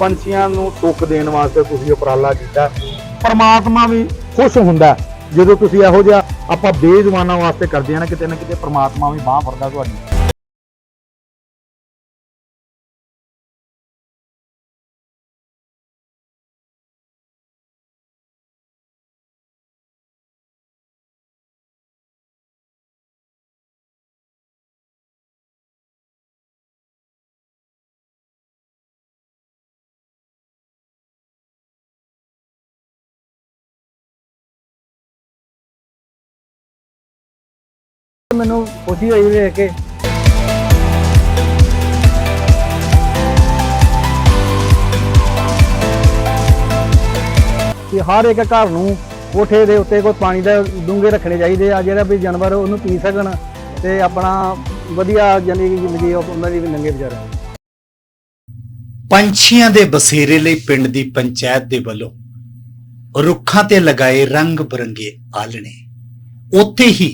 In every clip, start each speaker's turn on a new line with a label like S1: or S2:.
S1: ਪੰਛੀਆਂ ਨੂੰ ਟੁੱਕ ਦੇਣ ਵਾਸਤੇ ਤੁਸੀਂ ਉਪਰਾਲਾ ਕੀਤਾ। ਪਰਮਾਤਮਾ ਵੀ ਖੁਸ਼ ਹੁੰਦਾ ਜਦੋਂ ਤੁਸੀਂ ਇਹੋ ਜਿਹਾ ਆਪਾਂ ਬੇਜ਼ੁਬਾਨਾਂ ਵਾਸਤੇ ਕਰਦੇ ਆ ਨਾ, ਕਿਤੇ ਨਾ ਕਿਤੇ ਪਰਮਾਤਮਾ ਵੀ ਬਾਹ ਫੜਦਾ ਤੁਹਾਡੀ।
S2: ਮੈਨੂੰ ਖੁਸ਼ੀ ਹੋਈ ਵੇਖ ਕੇ। ਕਿ ਹਰ ਇੱਕ ਘਰ ਨੂੰ ਕੋਠੇ ਦੇ ਉੱਤੇ ਕੋਈ ਪਾਣੀ ਦਾ ਡੂੰਘੇ ਰੱਖਣੇ ਚਾਹੀਦੇ ਆ, ਜਿਹੜਾ ਵੀ ਜਾਨਵਰ ਉਹਨੂੰ ਪੀ ਸਕਣ ਤੇ ਆਪਣਾ ਵਧੀਆ ਜਾਨੀ ਕਿ ਜ਼ਿੰਦਗੀ ਉਹਨਾਂ ਦੀ ਵੀ ਲੰਘੇ ਵਿਚਾਰੇ
S3: ਪੰਛੀਆਂ ਦੇ ਬਸੇਰੇ ਲਈ ਪਿੰਡ ਦੀ ਪੰਚਾਇਤ ਦੇ ਵੱਲੋਂ ਰੁੱਖਾਂ ਤੇ ਲਗਾਏ ਰੰਗ ਬਰੰਗੇ ਆਲਣੇ ਉੱਥੇ ਹੀ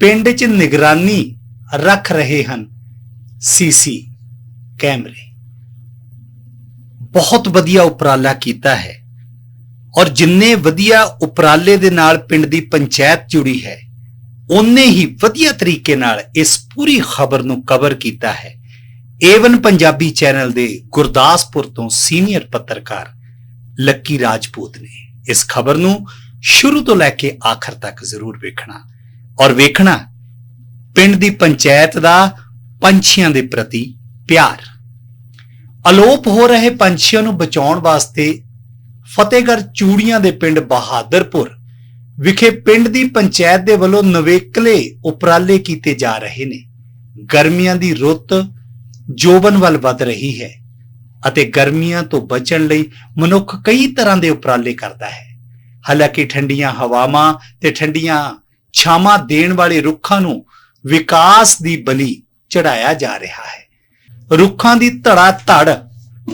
S3: ਪਿੰਡ 'ਚ ਨਿਗਰਾਨੀ ਰੱਖ ਰਹੇ ਹਨ ਸੀਸੀ ਕੈਮਰੇ। ਬਹੁਤ ਵਧੀਆ ਉਪਰਾਲਾ ਕੀਤਾ ਹੈ ਔਰ ਜਿੰਨੇ ਵਧੀਆ ਉਪਰਾਲੇ ਦੇ ਨਾਲ ਪਿੰਡ ਦੀ ਪੰਚਾਇਤ ਜੁੜੀ ਹੈ ਉਨੇ ਹੀ ਵਧੀਆ ਤਰੀਕੇ ਨਾਲ ਇਸ ਪੂਰੀ ਖਬਰ ਨੂੰ ਕਵਰ ਕੀਤਾ ਹੈ। ਏਵਨ ਪੰਜਾਬੀ ਚੈਨਲ ਦੇ ਗੁਰਦਾਸਪੁਰ ਤੋਂ ਸੀਨੀਅਰ ਪੱਤਰਕਾਰ ਲੱਕੀ ਰਾਜਪੂਤ ਨੇ ਇਸ ਖਬਰ ਨੂੰ ਸ਼ੁਰੂ ਤੋਂ ਲੈ ਕੇ ਆਖਰ ਤੱਕ ਜ਼ਰੂਰ ਵੇਖਣਾ। ਔਰ ਵੇਖਣਾ, ਪਿੰਡ ਦੀ ਪੰਚਾਇਤ ਦਾ ਪੰਛੀਆਂ ਦੇ ਪ੍ਰਤੀ ਪਿਆਰ। ਅਲੋਪ ਹੋ ਰਹੇ ਪੰਛੀਆਂ ਨੂੰ ਬਚਾਉਣ ਵਾਸਤੇ ਫਤਿਹਗੜ੍ਹ ਚੂੜੀਆਂ ਦੇ ਪਿੰਡ ਬਹਾਦਰਪੁਰ ਵਿਖੇ ਪਿੰਡ ਦੀ ਪੰਚਾਇਤ ਦੇ ਵੱਲੋਂ ਨਵੇਕਲੇ ਉਪਰਾਲੇ ਕੀਤੇ ਜਾ ਰਹੇ ਨੇ। ਗਰਮੀਆਂ ਦੀ ਰੁੱਤ ਜੋਬਨ ਵੱਲ ਵੱਧ ਰਹੀ ਹੈ ਅਤੇ ਗਰਮੀਆਂ ਤੋਂ ਬਚਣ ਲਈ ਮਨੁੱਖ ਕਈ ਤਰ੍ਹਾਂ ਦੇ ਉਪਰਾਲੇ ਕਰਦਾ ਹੈ। ਹਾਲਾਂਕਿ ਠੰਡੀਆਂ ਹਵਾਵਾਂ ਤੇ ਠੰਡੀਆਂ ਛਾਵਾਂ ਦੇਣ ਵਾਲੇ ਰੁੱਖਾਂ ਨੂੰ ਵਿਕਾਸ ਦੀ ਬਲੀ ਚੜਾਇਆ ਜਾ ਰਿਹਾ ਹੈ। ਰੁੱਖਾਂ ਦੀ ਧੜਾ ਧੜ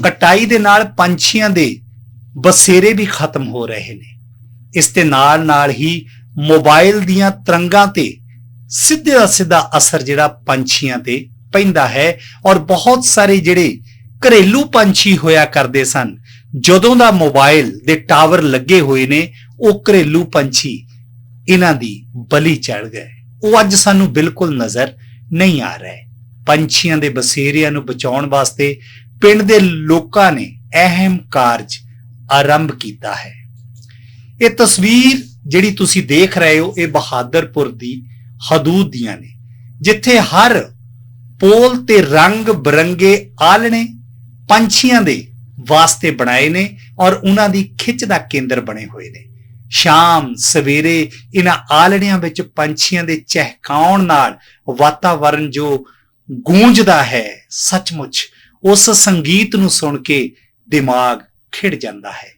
S3: ਕਟਾਈ ਦੇ ਨਾਲ ਪੰਛੀਆਂ ਦੇ ਬਸੇਰੇ ਵੀ ਖਤਮ ਹੋ ਰਹੇ ਨੇ। ਇਸ ਦੇ ਨਾਲ ਨਾਲ ਹੀ ਮੋਬਾਈਲ ਦੀਆਂ ਤਰੰਗਾਂ ਤੇ ਸਿੱਧੇ ਦਾ ਸਿੱਧਾ ਅਸਰ ਜਿਹੜਾ ਪੰਛੀਆਂ ਤੇ ਪੈਂਦਾ ਹੈ ਔਰ ਬਹੁਤ ਸਾਰੇ ਜਿਹੜੇ ਘਰੇਲੂ ਪੰਛੀ ਹੋਇਆ ਕਰਦੇ ਸਨ, ਜਦੋਂ ਦਾ ਮੋਬਾਈਲ ਦੇ ਟਾਵਰ ਲੱਗੇ ਹੋਏ ਨੇ, ਉਹ ਘਰੇਲੂ ਪੰਛੀ ਇਹਨਾਂ ਦੀ ਬਲੀ ਚੜ ਗਏ। ਉਹ ਅੱਜ ਸਾਨੂੰ ਬਿਲਕੁਲ ਨਜ਼ਰ ਨਹੀਂ ਆ ਰਹੇ। ਪੰਛੀਆਂ ਦੇ ਬਸੇਰਿਆਂ ਨੂੰ ਬਚਾਉਣ ਵਾਸਤੇ ਪਿੰਡ ਦੇ ਲੋਕਾਂ ਨੇ ਅਹਿਮ ਕਾਰਜ ਆਰੰਭ ਕੀਤਾ ਹੈ। ਇਹ ਤਸਵੀਰ ਜਿਹੜੀ ਤੁਸੀਂ ਦੇਖ ਰਹੇ ਹੋ, ਇਹ ਬਹਾਦਰਪੁਰ ਦੀ ਹਦੂਦ ਦੀਆਂ ਨੇ। ਜਿੱਥੇ ਹਰ ਪੋਲ ਤੇ ਰੰਗ ਬਰੰਗੇ ਆਲਣੇ ਪੰਛੀਆਂ ਦੇ ਵਾਸਤੇ ਬਣਾਏ ਨੇ ਔਰ ਉਹਨਾਂ ਦੀ ਖਿੱਚ ਦਾ ਕੇਂਦਰ ਬਣੇ ਹੋਏ ਨੇ। ਸ਼ਾਮ ਸਵੇਰੇ ਇਹਨਾਂ ਆਲਣਿਆਂ ਵਿੱਚ ਪੰਛੀਆਂ ਦੇ ਚਹਿਕਾਉਣ ਨਾਲ ਵਾਤਾਵਰਣ ਜੋ ਗੂੰਜਦਾ ਹੈ, ਸੱਚਮੁੱਚ ਉਸ ਸੰਗੀਤ ਨੂੰ ਸੁਣ ਕੇ ਦਿਮਾਗ ਖਿੜ ਜਾਂਦਾ ਹੈ।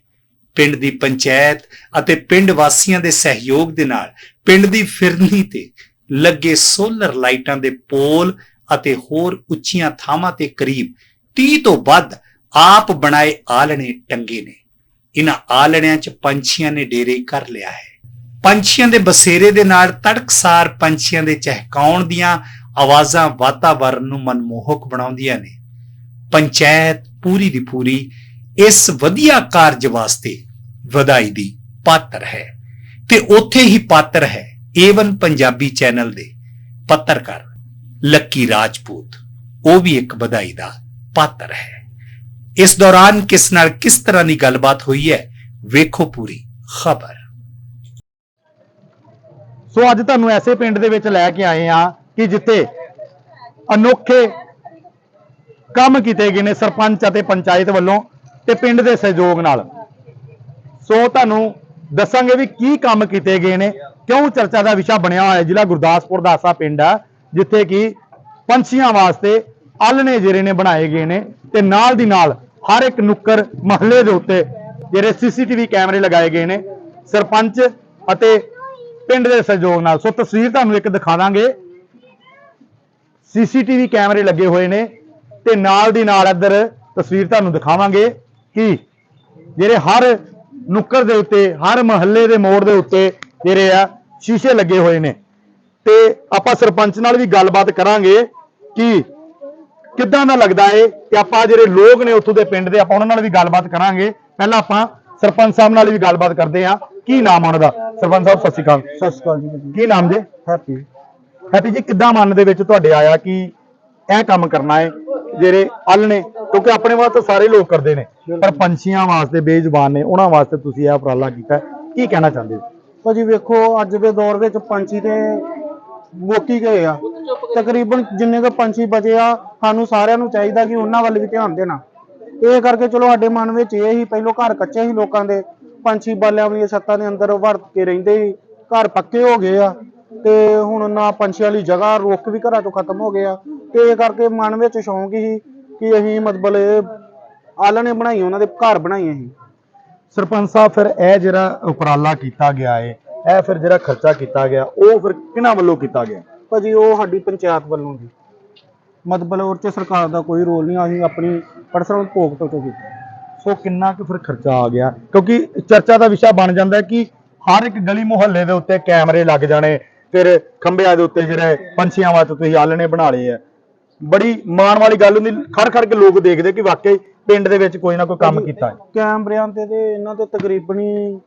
S3: ਪਿੰਡ ਦੀ ਪੰਚਾਇਤ ਅਤੇ ਪਿੰਡ ਵਾਸੀਆਂ ਦੇ ਸਹਿਯੋਗ ਦੇ ਨਾਲ ਪਿੰਡ ਦੀ ਫਿਰਨੀ ਤੇ ਲੱਗੇ ਸੋਲਰ ਲਾਈਟਾਂ ਦੇ ਪੋਲ ਅਤੇ ਹੋਰ ਉੱਚੀਆਂ ਥਾਵਾਂ ਤੇ ਕਰੀਬ 30 ਤੋਂ ਵੱਧ ਆਪ ਬਣਾਏ ਆਲਣੇ ਟੰਗੇ ਨੇ। ਇਹਨਾਂ ਆਲੜਿਆਂ 'ਚ ਪੰਛੀਆਂ ਨੇ ਡੇਰੇ ਕਰ ਲਿਆ ਹੈ। ਪੰਛੀਆਂ ਦੇ ਬਸੇਰੇ ਦੇ ਨਾਲ ਤੜਕਸਾਰ ਪੰਛੀਆਂ ਦੇ ਚਹਿਕਾਉਣ ਦੀਆਂ ਆਵਾਜ਼ਾਂ ਵਾਤਾਵਰਣ ਨੂੰ ਮਨਮੋਹਕ ਬਣਾਉਂਦੀਆਂ ਨੇ। ਪੰਚਾਇਤ ਪੂਰੀ ਦੀ ਪੂਰੀ ਇਸ ਵਧੀਆ ਕਾਰਜ ਵਾਸਤੇ ਵਧਾਈ ਦੀ ਪਾਤਰ ਹੈ ਤੇ ਉੱਥੇ ਹੀ ਪਾਤਰ ਹੈ ਏਵਨ ਪੰਜਾਬੀ ਚੈਨਲ ਦੇ ਪੱਤਰਕਾਰ ਲੱਕੀ ਰਾਜਪੂਤ। ਉਹ ਵੀ ਇੱਕ ਵਧਾਈ ਦਾ ਪਾਤਰ ਹੈ। ਇਸ ਦੌਰਾਨ ਕਿਸ ਨਾਲ ਕਿਸ ਤਰ੍ਹਾਂ ਦੀ ਗੱਲਬਾਤ ਹੋਈ ਹੈ, ਵੇਖੋ ਪੂਰੀ ਖਬਰ।
S1: ਸੋ ਅੱਜ ਤੁਹਾਨੂੰ ਐਸੇ ਪਿੰਡ ਦੇ ਵਿੱਚ ਲੈ ਕੇ ਆਏ ਆ ਕਿ ਜਿੱਥੇ ਅਨੋਖੇ ਕੰਮ ਕੀਤੇ ਗਏ ਨੇ ਸਰਪੰਚ ਅਤੇ ਪੰਚਾਇਤ ਵੱਲੋਂ ਤੇ ਪਿੰਡ ਦੇ ਸਹਿਯੋਗ ਨਾਲ। ਸੋ ਤੁਹਾਨੂੰ ਦੱਸਾਂਗੇ ਵੀ ਕੀ ਕੰਮ ਕੀਤੇ ਗਏ ਨੇ, ਕਿਉਂ ਚਰਚਾ ਦਾ ਵਿਸ਼ਾ ਬਣਿਆ ਹੋਇਆ ਜ਼ਿਲ੍ਹਾ ਗੁਰਦਾਸਪੁਰ ਦਾ ਐਸਾ ਪਿੰਡ ਆ, ਜਿੱਥੇ ਕਿ ਪੰਛੀਆਂ ਵਾਸਤੇ ਆਲਣੇ ਜਿਹੜੇ ਨੇ ਬਣਾਏ ਗਏ ਨੇ ਤੇ ਨਾਲ ਦੀ ਨਾਲ ਹਰ ਇੱਕ ਨੁੱਕਰ ਮਹੱਲੇ ਦੇ ਉੱਤੇ ਜਿਹੜੇ ਸੀਸੀਟੀਵੀ ਕੈਮਰੇ ਲਗਾਏ ਗਏ ਨੇ, ਸਰਪੰਚ ਅਤੇ ਪਿੰਡ ਦੇ ਸਹਿਯੋਗ ਨਾਲ। ਸੋ ਤਸਵੀਰ ਤੁਹਾਨੂੰ ਇੱਕ ਦਿਖਾ ਦਾਂਗੇ। ਸੀਸੀਟੀਵੀ ਕੈਮਰੇ ਲੱਗੇ ਹੋਏ ਨੇ ਤੇ ਨਾਲ ਦੀ ਨਾਲ ਇੱਧਰ ਤਸਵੀਰ ਤੁਹਾਨੂੰ ਦਿਖਾਵਾਂਗੇ ਕਿ ਜਿਹੜੇ ਹਰ ਨੁੱਕਰ ਦੇ ਉੱਤੇ, ਹਰ ਮਹੱਲੇ ਦੇ ਮੋੜ ਦੇ ਉੱਤੇ ਜਿਹੜੇ ਆ ਸ਼ੀਸ਼ੇ ਲੱਗੇ ਹੋਏ ਨੇ। ਤੇ ਆਪਾਂ ਸਰਪੰਚ ਨਾਲ ਵੀ ਗੱਲਬਾਤ ਕਰਾਂਗੇ ਕਿ ਕਿੱਦਾਂ ਦਾ ਲੱਗਦਾ ਏ ਕਿ ਆਪਾਂ ਜਿਹੜੇ ਲੋਕ ਨੇ ਉੱਥੋਂ ਦੇ ਪਿੰਡ ਦੇ ਆਪਾਂ ਉਹਨਾਂ ਨਾਲ ਵੀ ਗੱਲਬਾਤ ਕਰਾਂਗੇ। ਪਹਿਲਾਂ ਆਪਾਂ ਸਰਪੰਚ ਸਾਹਿਬ ਨਾਲ ਵੀ ਗੱਲਬਾਤ ਕਰਦੇ ਹਾਂ। ਕੀ ਨਾਮ ਆ ਉਹਨਾਂ ਦਾ? ਸਰਪੰਚ ਸਾਹਿਬ ਸਤਿ ਸ਼੍ਰੀ ਅਕਾਲ।
S2: ਸਤਿ ਸ਼੍ਰੀ ਅਕਾਲ ਜੀ
S1: ਕੀ ਨਾਮ ਜੇ?
S2: ਹੈਪੀ।
S1: ਹੈਪੀ ਜੀ ਕਿੱਦਾਂ ਮਨ ਦੇ ਵਿੱਚ ਤੁਹਾਡੇ ਆਇਆ ਕਿ ਇਹ ਕੰਮ ਕਰਨਾ ਹੈ ਜਿਹੜੇ ਅਲ ਨੇ? ਕਿਉਂਕਿ ਆਪਣੇ ਵਾਸਤੇ ਸਾਰੇ ਲੋਕ ਕਰਦੇ ਨੇ ਪਰ ਪੰਛੀਆਂ ਵਾਸਤੇ ਬੇਜ਼ੁਬਾਨ ਨੇ ਉਹਨਾਂ ਵਾਸਤੇ ਤੁਸੀਂ ਇਹ ਉਪਰਾਲਾ ਕੀਤਾ। ਕੀ ਕਹਿਣਾ ਚਾਹੁੰਦੇ ਹੋ?
S2: ਭਾਜੀ ਵੇਖੋ ਅੱਜ ਦੇ ਦੌਰ ਵਿੱਚ ਪੰਛੀ ਤੇ ਮੁੱਕੀ ਗਏ ਆ। ਤਕਰੀਬਨ ਜਿੰਨੇ ਕੁ ਪੰਛੀ ਬਚੇ ਆ ਸਾਨੂੰ ਸਾਰਿਆਂ ਨੂੰ ਚਾਹੀਦਾ ਕਿ ਉਹਨਾਂ ਵੱਲ ਵੀ ਧਿਆਨ ਦੇਣਾ। ਇਹ ਕਰਕੇ ਚਲੋ ਸਾਡੇ ਮਨ ਵਿੱਚ ਇਹ ਹੀ ਪਹਿਲੋਂ ਘਰ ਕੱਚੇ ਸੀ ਲੋਕਾਂ ਦੇ ਪੰਛੀ ਬਾਲਿਆਂ ਦੀਆਂ ਛੱਤਾਂ ਦੇ ਅੰਦਰ ਵੜ ਕੇ ਰਹਿੰਦੇ ਸੀ ਘਰ ਪੱਕੇ ਹੋ ਗਏ ਆ। ਤੇ ਹੁਣ ਨਾ ਪੰਛੀਆਂ ਲਈ ਜਗ੍ਹਾ ਰੁੱਖ ਵੀ ਘਰਾਂ ਤੋਂ ਖਤਮ ਹੋ ਗਏ ਆ। ਤੇ ਇਹ ਕਰਕੇ ਮਨ ਵਿੱਚ ਸ਼ੌਂਕ ਸੀ ਕਿ ਅਸੀਂ ਮਤਲਬ ਇਹ ਆਲਣੇ ਬਣਾਈ ਉਹਨਾਂ ਦੇ ਘਰ ਬਣਾਈਏ ਅਸੀਂ।
S1: ਸਰਪੰਚ ਸਾਹਿਬ ਫਿਰ ਇਹ ਜਿਹੜਾ ਉਪਰਾਲਾ ਕੀਤਾ ਗਿਆ ਹੈ ਇਹ ਫਿਰ ਜਿਹੜਾ ਖਰਚਾ ਕੀਤਾ ਗਿਆ ਉਹ ਫਿਰ ਕਿਹਨਾਂ ਵੱਲੋਂ ਕੀਤਾ ਗਿਆ?
S2: ਭਾਜੀ ਉਹ ਸਾਡੀ ਪੰਚਾਇਤ ਵੱਲੋਂ ਜੀ। ਮਤਲਬ ਉਹ 'ਚ ਸਰਕਾਰ ਦਾ ਕੋਈ ਰੋਲ ਨਹੀਂ ਅਸੀਂ ਆਪਣੀ ਪਰਸਨਲ ਭੋਗਤ ਤੋਂ ਕੀਤਾ
S1: ਸੋ ਕਿੰਨਾ ਕੁ ਫਿਰ ਖਰਚਾ ਆ ਗਿਆ? ਕਿਉਂਕਿ ਚਰਚਾ ਦਾ ਵਿਸ਼ਾ ਬਣ ਜਾਂਦਾ ਕਿ ਹਰ ਇੱਕ ਗਲੀ ਮੁਹੱਲੇ ਦੇ ਉੱਤੇ ਕੈਮਰੇ ਲੱਗ ਜਾਣੇ ਫਿਰ ਖੰਭਿਆਂ ਦੇ ਉੱਤੇ ਜਿਹੜੇ ਪੰਛੀਆਂ ਵਾਸਤੇ ਤੁਸੀਂ ਆਲਣੇ ਬਣਾ ਲਏ ਆ। ਬੜੀ ਮਾਣ ਵਾਲੀ ਗੱਲ ਹੁੰਦੀ ਖੜ ਖੜ ਕੇ ਲੋਕ ਦੇਖਦੇ ਕਿ ਵਾਕਈ ਪਿੰਡ ਦੇ ਵਿੱਚ ਕੋਈ ਨਾ ਕੋਈ ਕੰਮ ਕੀਤਾ ਹੈ।
S2: ਕੈਮਰਿਆਂ ਤੇ ਤੇ ਇਹਨਾਂ ਤੇ ਤਕਰੀਬਨ ਹੀ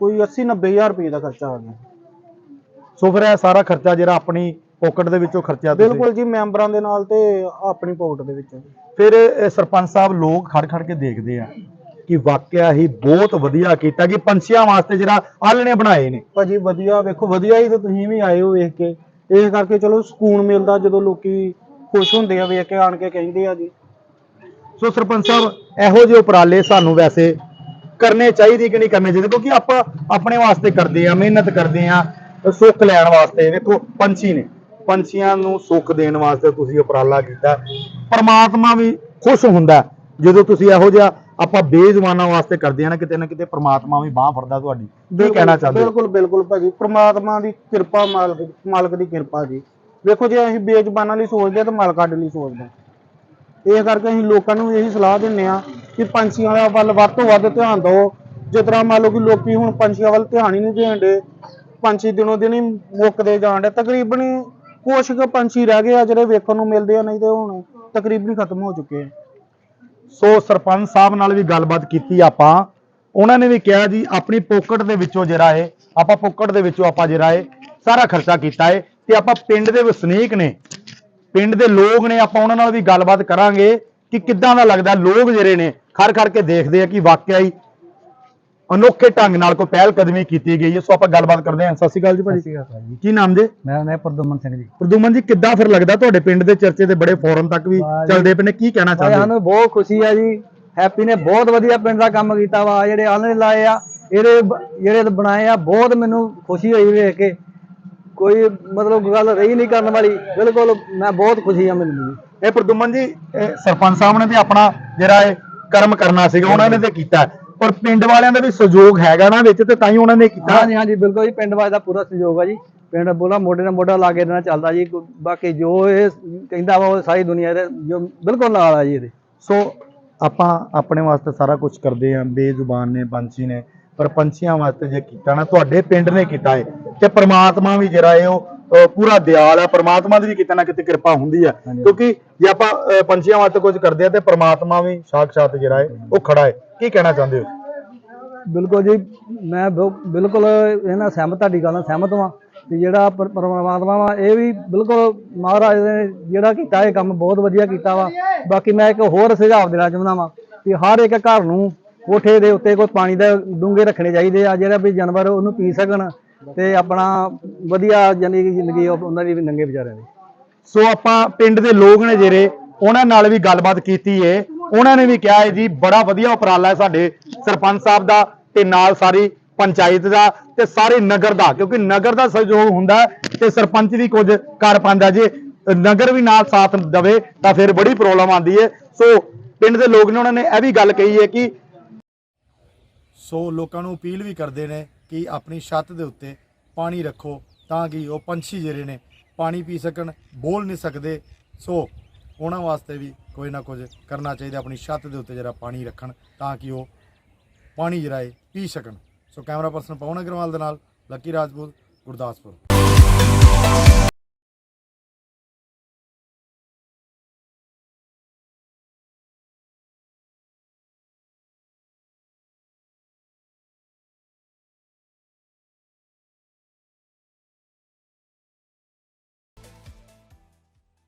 S2: ਕੋਈ 80 90000 ਰੁਪਏ ਦਾ ਖਰਚਾ ਆ ਗਿਆ।
S1: ਸੋ ਫਿਰ ਇਹ ਸਾਰਾ ਖਰਚਾ ਜਿਹੜਾ ਆਪਣੀ ਪਾਕਟ ਦੇ ਵਿੱਚੋਂ ਖਰਚਿਆ ਤੁਸੀਂ?
S2: ਬਿਲਕੁਲ ਜੀ ਮੈਂਬਰਾਂ ਦੇ ਨਾਲ ਤੇ ਆਪਣੀ ਭੋਗਤ ਦੇ ਵਿੱਚ।
S1: ਫਿਰ ਇਹ ਸਰਪੰਚ ਸਾਹਿਬ ਲੋਕ ਖੜ ਖੜ ਕੇ ਦੇਖਦੇ ਆ ਕਿ ਵਾਕਿਆ ਹੀ ਬਹੁਤ ਵਧੀਆ ਕੀਤਾ ਕਿ ਪੰਛੀਆਂ ਵਾਸਤੇ ਜਿਹੜਾ ਆਲਣੇ ਬਣਾਏ ਨੇ।
S2: ਭਾਜੀ ਵਧੀਆ ਵੇਖੋ ਵਧੀਆ ਹੀ ਤੇ ਤੁਸੀਂ ਵੀ ਆਏ ਹੋ ਵੇਖ ਕੇ। ਇਸ ਕਰਕੇ ਚਲੋ ਸਕੂਨ ਮਿਲਦਾ ਜਦੋਂ ਲੋਕੀ ਖੁਸ਼ ਹੁੰਦੇ ਆ ਵੇਖ ਕੇ ਆਣ ਕੇ ਕਹਿੰਦੇ ਆ ਜੀ।
S1: ਸੋ ਸਰਪੰਚ ਸਾਹਿਬ ਇਹੋ ਜਿਹੇ ਉਪਰਾਲੇ ਸਾਨੂੰ ਵੈਸੇ ਕਰਨੇ ਚਾਹੀਦੇ ਕਿ ਨਹੀਂ ਕਰਨੇ ਚਾਹੀਦੇ? ਕਿਉਂਕਿ ਆਪਾਂ ਆਪਣੇ ਵਾਸਤੇ ਕਰਦੇ ਆ ਮਿਹਨਤ ਕਰਦੇ ਆ ਸੁੱਖ ਲੈਣ ਵਾਸਤੇ। ਵੇਖੋ ਪੰਛੀ ਨੇ। ਪੰਛੀਆਂ ਨੂੰ ਸੁੱਖ ਦੇਣ ਵਾਸਤੇ ਤੁਸੀਂ ਉਪਰਾਲਾ ਕੀਤਾ। ਪਰਮਾਤਮਾ ਵੀ ਖੁਸ਼ ਹੁੰਦਾ ਜਦੋਂ ਤੁਸੀਂ ਇਹੋ ਜਿਹਾ ਆਪਾਂ ਬੇਜ਼ੁਬਾਨਾਂ ਵਾਸਤੇ ਕਰਦੇ ਆ ਨਾ ਕਿਤੇ ਨਾ ਕਿਤੇ ਪਰਮਾਤਮਾ ਵੀ ਬਾਹ ਫੜਦਾ ਤੁਹਾਡੀ। ਕੀ ਕਹਿਣਾ ਚਾਹੁੰਦੇ
S2: ਬਿਲਕੁਲ ਬਿਲਕੁਲ ਭਾਜੀ। ਪ੍ਰਮਾਤਮਾ ਦੀ ਕਿਰਪਾ ਮਾਲਕ ਮਾਲਕ ਦੀ ਕਿਰਪਾ ਜੀ। ਵੇਖੋ ਜੇ ਅਸੀਂ ਬੇਜ਼ਬਾਨਾਂ ਲਈ ਸੋਚਦੇ ਤਾਂ ਮਾਲਕ ਸਾਡੇ ਲਈ ਸੋਚਦਾ ਇਹ ਕਰਕੇ ਅਸੀਂ ਲੋਕਾਂ ਨੂੰ ਇਹੀ ਸਲਾਹ ਦਿੰਨੇ ਆ ਕਿ ਪੰਛੀਆਂ ਦਾ ਵੱਲ ਵੱਧ ਤੋਂ ਵੱਧ ਧਿਆਨ ਦਿਓ। ਜਿਸ ਤਰ੍ਹਾਂ ਮੰਨ ਲਓ ਕਿ ਲੋਕੀ ਹੁਣ ਪੰਛੀਆਂ ਵੱਲ ਧਿਆਨ ਹੀ ਨਹੀਂ ਦੇਣਦੇ ਪੰਛੀ ਦਿਨੋਂ ਦਿਨ ਹੀ ਮੁੱਕਦੇ ਜਾਣ ਡੇ ਤਕਰੀਬਨ ਕੁਛ ਕੁ ਪੰਛੀ ਰਹਿ ਗਏ ਆ ਜਿਹੜੇ ਵੇਖਣ ਨੂੰ ਮਿਲਦੇ ਆ, ਨਹੀਂ ਤੇ ਹੁਣ ਤਕਰੀਬਨ ਖਤਮ ਹੋ ਚੁੱਕੇ ਆ।
S1: ਸੋ ਸਰਪੰਚ ਸਾਹਿਬ ਨਾਲ ਵੀ ਗੱਲਬਾਤ ਕੀਤੀ ਆਪਾਂ। ਉਹਨਾਂ ਨੇ ਵੀ ਕਿਹਾ ਜੀ, ਆਪਣੀ ਪੋਕਟ ਦੇ ਵਿੱਚੋਂ ਜਿਹੜਾ ਹੈ ਆਪਾਂ ਪੋਕਟ ਦੇ ਵਿੱਚੋਂ ਆਪਾਂ ਜਿਹੜਾ ਹੈ ਸਾਰਾ ਖਰਚਾ ਕੀਤਾ ਹੈ ਤੇ ਆਪਾਂ ਪਿੰਡ ਦੇ ਵਸਨੀਕ ਨੇ, ਪਿੰਡ ਦੇ ਲੋਕ ਨੇ, ਆਪਾਂ ਉਹਨਾਂ ਨਾਲ ਵੀ ਗੱਲਬਾਤ ਕਰਾਂਗੇ ਕਿ ਕਿੱਦਾਂ ਦਾ ਲੱਗਦਾ, ਲੋਕ ਜਿਹੜੇ ਨੇ ਖੜ ਖੜ ਕੇ ਦੇਖਦੇ ਆ ਕਿ ਵਾਕਿਆ ਹੀ ਅਨੋਖੇ ਢੰਗ ਨਾਲ ਕੋਈ ਪਹਿਲ ਕਦਮੀ ਕੀਤੀ ਗਈ ਹੈ। ਸੋ ਆਪਾਂ ਗੱਲਬਾਤ ਕਰਦੇ ਹਾਂ। ਸਤਿ ਸ਼੍ਰੀ ਅਕਾਲ ਜੀ ਭਾਜੀ। ਕੀ ਨਾਮ ਜੀ?
S2: ਮੇਰਾ ਨਾਮ ਪ੍ਰਦਮਨ ਸਿੰਘ ਜੀ।
S1: ਪ੍ਰਦੂਮਨ ਜੀ ਕਿੱਦਾਂ ਫਿਰ ਲੱਗਦਾ ਤੁਹਾਡੇ ਪਿੰਡ ਦੇ ਚਰਚੇ ਤੇ ਬੜੇ ਫੋਰਮ ਤੱਕ ਵੀ
S2: ਜੀ।
S1: ਚੱਲਦੇ ਪਏ ਨੇ? ਕੀ ਕਹਿਣਾ ਚਾਹੁੰਦੇ ਹੋ?
S2: ਸਾਨੂੰ ਬਹੁਤ ਖੁਸ਼ੀ ਆ ਜੀ। ਹੈਪੀ ਨੇ ਬਹੁਤ ਵਧੀਆ ਪਿੰਡ ਦਾ ਕੰਮ ਕੀਤਾ ਵਾ। ਜਿਹੜੇ ਆਲਣੇ ਲਾਏ ਆ ਇਹਦੇ ਜਿਹੜੇ ਬਣਾਏ ਆ ਬਹੁਤ ਮੈਨੂੰ ਖੁਸ਼ੀ ਹੋਈ ਵੇਖ ਕੇ। ਕੋਈ ਮਤਲਬ ਗੱਲ ਰਹੀ ਨਹੀਂ ਕਰਨ ਵਾਲੀ। ਬਿਲਕੁਲ ਮੈਂ ਬਹੁਤ ਖੁਸ਼ੀ ਆ ਮੈਨੂੰ ਜੀ।
S1: ਇਹ ਪ੍ਰਦੁਮਨ ਜੀ ਸਰਪੰਚ ਸਾਹਿਬ ਨੇ ਤੇ ਆਪਣਾ ਜਿਹੜਾ ਇਹ ਕਰਮ ਕਰਨਾ ਸੀਗਾ ਉਹਨਾਂ ਨੇ ਤੇ ਕੀਤਾ। ਪਰ ਪਿੰਡ ਵਾਲਿਆਂ ਦਾ ਵੀ ਸਹਿਯੋਗ ਹੈਗਾ ਨਾ ਵਿੱਚ ਤੇ ਤਾਂ ਹੀ ਉਹਨਾਂ ਨੇ ਕੀਤਾ।
S2: ਹਾਂਜੀ ਹਾਂਜੀ ਬਿਲਕੁਲ ਜੀ ਪਿੰਡ ਵਾਲੇ ਦਾ ਪੂਰਾ ਸਹਿਯੋਗ ਆ ਜੀ। ਪਿੰਡ ਬੋਲਾ ਮੋਢੇ ਨਾਲ ਮੋਢਾ ਲਾ ਕੇ ਦੇਣਾ ਚੱਲਦਾ ਜੀ। ਬਾਕੀ ਜੋ ਇਹ ਕਹਿੰਦਾ ਵਾ ਉਹ ਸਾਰੀ ਦੁਨੀਆ ਦੇ ਜੋ ਬਿਲਕੁਲ ਨਾਲ ਆ ਜੀ ਇਹਦੇ।
S1: ਸੋ ਆਪਾਂ ਆਪਣੇ ਵਾਸਤੇ ਸਾਰਾ ਕੁਝ ਕਰਦੇ ਆਂ। ਬੇਜ਼ੁਬਾਨ ਨੇ ਪੰਛੀ ਨੇ ਪਰ ਪੰਛੀਆਂ ਵਾਸਤੇ ਜੇ ਕੀਤਾ ਨਾ ਤੁਹਾਡੇ ਪਿੰਡ ਨੇ ਕੀਤਾ ਹੈ ਤੇ ਪ੍ਰਮਾਤਮਾ ਵੀ ਜਿਹੜਾ ਹੈ ਉਹ ਪੂਰਾ ਦਿਆਲ ਹੈ ਪ੍ਰਮਾਤਮਾ ਦੀ ਵੀ ਕਿਤੇ ਨਾ ਕਿਤੇ ਕਿਰਪਾ ਹੁੰਦੀ ਹੈ
S2: ਹਾਂਜੀ।
S1: ਕਿਉਂਕਿ ਜੇ ਆਪਾਂ ਪੰਛੀਆਂ ਵਾਸਤੇ ਕੁਝ ਕਰਦੇ ਆ ਤੇ ਪ੍ਰਮਾਤਮਾ ਵੀ ਸਾਖਸ਼ਾਤ ਜਿਹੜਾ ਹੈ ਉਹ ਖੜਾ ਹੈ ਕੀ ਕਹਿਣਾ ਚਾਹੁੰਦੇ ਹੋ?
S2: ਬਿਲਕੁਲ ਜੀ ਮੈਂ ਬਿਲ- ਬਿਲਕੁਲ ਇਹਨਾਂ ਸਹਿਮਤ ਤੁਹਾਡੀ ਗੱਲ ਨਾਲ ਸਹਿਮਤ ਹਾਂ ਕਿ ਜਿਹੜਾ ਪਰ- ਪਰਮਾਤਮਾ ਵਾ ਇਹ ਵੀ ਬਿਲਕੁਲ ਮਹਾਰਾਜ ਨੇ ਜਿਹੜਾ ਕੀਤਾ ਇਹ ਕੰਮ ਬਹੁਤ ਵਧੀਆ ਕੀਤਾ ਵਾ। ਬਾਕੀ ਮੈਂ ਇੱਕ ਹੋਰ ਸੁਝਾਅ ਦੇਣਾ ਚਾਹੁੰਦਾ ਵਾਂ ਕਿ ਹਰ ਇੱਕ ਘਰ ਨੂੰ ਕੋਠੇ ਦੇ ਉੱਤੇ ਕੋਈ ਪਾਣੀ ਦੇ ਡੂੰਘੇ ਰੱਖਣੇ ਚਾਹੀਦੇ ਆ ਜਿਹੜਾ ਵੀ ਜਾਨਵਰ ਉਹਨੂੰ ਪੀ ਸਕਣ। ਤੇ ਆਪਣਾ ਵਧੀਆ ਜਾਨੀ ਕਿ ਜ਼ਿੰਦਗੀ ਉਹ- ਉਹਨਾਂ ਦੀ ਵੀ ਨੰਗੇ ਵਿਚਾਰਿਆਂ ਦੀ।
S1: ਸੋ ਆਪਾਂ ਪਿੰਡ ਦੇ ਲੋਕ ਨੇ ਜਿਹੜੇ, ਉਹਨਾਂ ਨਾਲ ਵੀ ਗੱਲਬਾਤ ਕੀਤੀ ਏ। ਉਹਨਾਂ ਨੇ ਵੀ ਕਿਹਾ ਹੈ ਜੀ, ਬੜਾ ਵਧੀਆ ਉਪਰਾਲਾ ਹੈ ਸਾਡੇ ਸਰਪੰਚ ਸਾਹਿਬ ਦਾ ਤੇ ਨਾਲ ਸਾਰੀ ਪੰਚਾਇਤ ਦਾ ਤੇ ਸਾਰੇ ਨਗਰ ਦਾ, ਕਿਉਂਕਿ ਨਗਰ ਦਾ ਸਹਿਯੋਗ ਹੁੰਦਾ ਹੈ ਤੇ ਸਰਪੰਚ ਵੀ ਕੁਝ ਕਰ ਪਾਉਂਦਾ ਜੇ ਨਗਰ ਵੀ ਨਾਲ ਸਾਥ ਦਵੇ ਤਾਂ ਫਿਰ ਬੜੀ ਪ੍ਰੋਬਲਮ ਆਉਂਦੀ ਹੈ ਸੋ ਪਿੰਡ ਦੇ ਲੋਕ ਨੇ, ਉਹਨਾਂ ਨੇ ਇਹ ਵੀ ਗੱਲ ਕਹੀ ਹੈ ਕਿ ਸੋ ਲੋਕਾਂ ਨੂੰ ਅਪੀਲ ਵੀ ਕਰਦੇ ਨੇ ਕਿ ਆਪਣੀ ਛੱਤ ਦੇ ਉੱਤੇ ਪਾਣੀ ਰੱਖੋ ਤਾਂ ਕਿ ਉਹ ਪੰਛੀ ਜਿਹੜੇ ਨੇ ਪਾਣੀ ਪੀ ਸਕਣ, ਬੋਲ ਨਹੀਂ ਸਕਦੇ। ਸੋ ਉਹਨਾਂ ਵਾਸਤੇ ਵੀ ਕੋਈ ਨਾ ਕੁਝ ਕਰਨਾ ਚਾਹੀਦਾ, ਆਪਣੀ ਛੱਤ ਦੇ ਉੱਤੇ ਜਿਹੜਾ ਪਾਣੀ ਰੱਖਣ ਤਾਂ ਕਿ ਉਹ ਪਾਣੀ ਜਿਹੜਾ ਹੈ ਪੀ ਸਕਣ। So camera person Pawan Agarwal ਦੇ ਨਾਲ ਲੱਕੀ ਰਾਜਪੂਤ, ਗੁਰਦਾਸਪੁਰ।